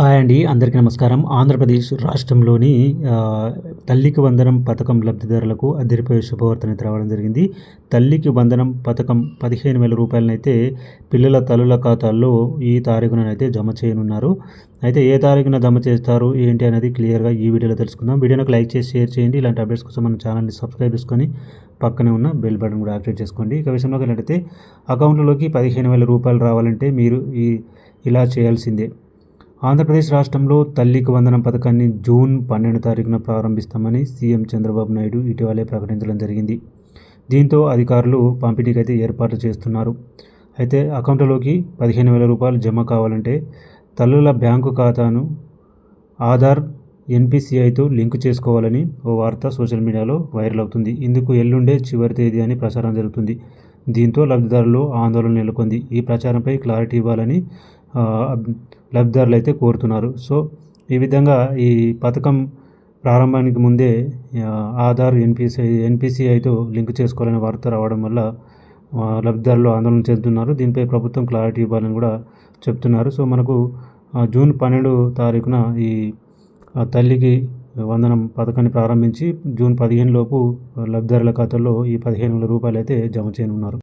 Hi అండి అందరికీ నమస్కారం. ఆంధ్రప్రదేశ్ రాష్ట్రంలోని తల్లికి వందనం పథకం లబ్ధిదారులకు అదిరిపోయే శుభవార్తని తెరవడం రావడం జరిగింది. తల్లికి వందనం పథకం పదిహేను వేల రూపాయలనైతే పిల్లల తల్లుల ఖాతాల్లో ఈ తారీఖునైతే జమ చేయనున్నారు. అయితే ఏ తారీఖున జమ చేస్తారు ఏంటి అనేది క్లియర్గా ఈ వీడియోలో తెలుసుకుందాం. వీడియోకి లైక్ చేసి షేర్ చేయండి. ఇలాంటి అప్డేట్స్ కోసం మన ఛానల్ని సబ్స్క్రైబ్ చేసుకొని పక్కనే ఉన్న బెల్ బటన్ కూడా యాక్టివేట్ చేసుకోండి. ఇక విషయంలోకి వెళ్ళినట్టయితే అకౌంట్లోకి పదిహేను వేల రూపాయలు రావాలంటే మీరు ఈ ఇలా చేయాల్సిందే. ఆంధ్రప్రదేశ్ రాష్ట్రంలో తల్లికి వందనం పథకాన్ని జూన్ పన్నెండు తారీఖున ప్రారంభిస్తామని సీఎం చంద్రబాబు నాయుడు ఇటీవలే ప్రకటించడం జరిగింది. దీంతో అధికారులు పంపిణీకి అయితే ఏర్పాట్లు చేస్తున్నారు. అయితే అకౌంట్లోకి పదిహేను వేల రూపాయలు జమ కావాలంటే తల్లుల బ్యాంకు ఖాతాను ఆధార్ ఎన్పిసిఐతో లింకు చేసుకోవాలని ఓ వార్త సోషల్ మీడియాలో వైరల్ అవుతుంది. ఇందుకు ఎల్లుండే చివరి తేదీ అని ప్రచారం జరుగుతుంది. దీంతో లబ్ధిదారులు ఆందోళన నెలకొంది. ఈ ప్రచారంపై క్లారిటీ ఇవ్వాలని లబ్ధిదారులు అయితే కోరుతున్నారు. సో ఈ విధంగా ఈ పథకం ప్రారంభానికి ముందే ఆధార్ ఎన్పిసి ఎన్పిసిఐతో లింక్ చేసుకోవాలనే వార్త రావడం వల్ల లబ్ధిదారులు ఆందోళన చెందుతున్నారు. దీనిపై ప్రభుత్వం క్లారిటీ ఇవ్వాలని కూడా చెప్తున్నారు. సో మనకు జూన్ పన్నెండు తారీఖున ఈ తల్లికి వందనం పథకాన్ని ప్రారంభించి జూన్ పదిహేను లోపు లబ్ధిదారుల ఖాతాల్లో ఈ పదిహేను వేల రూపాయలు అయితే జమ చేయనున్నారు.